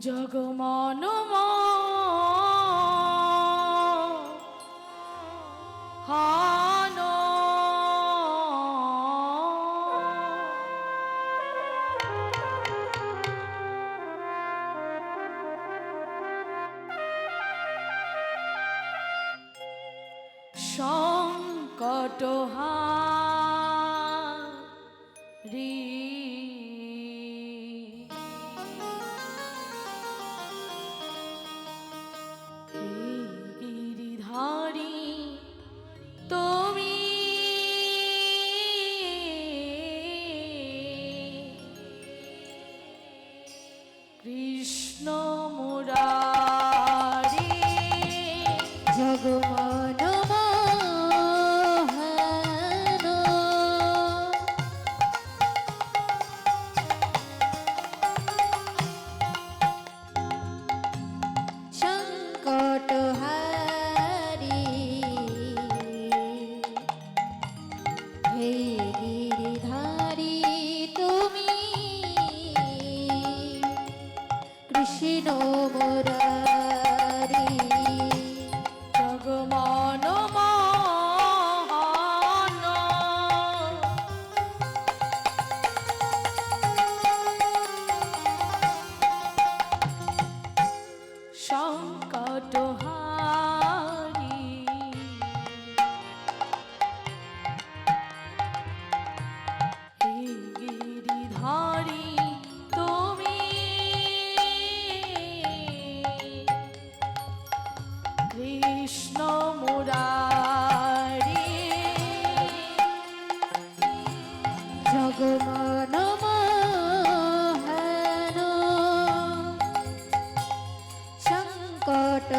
জগমনম হান। সংকট হারি কৃষ্ণ মুরারি। জগমন সংকট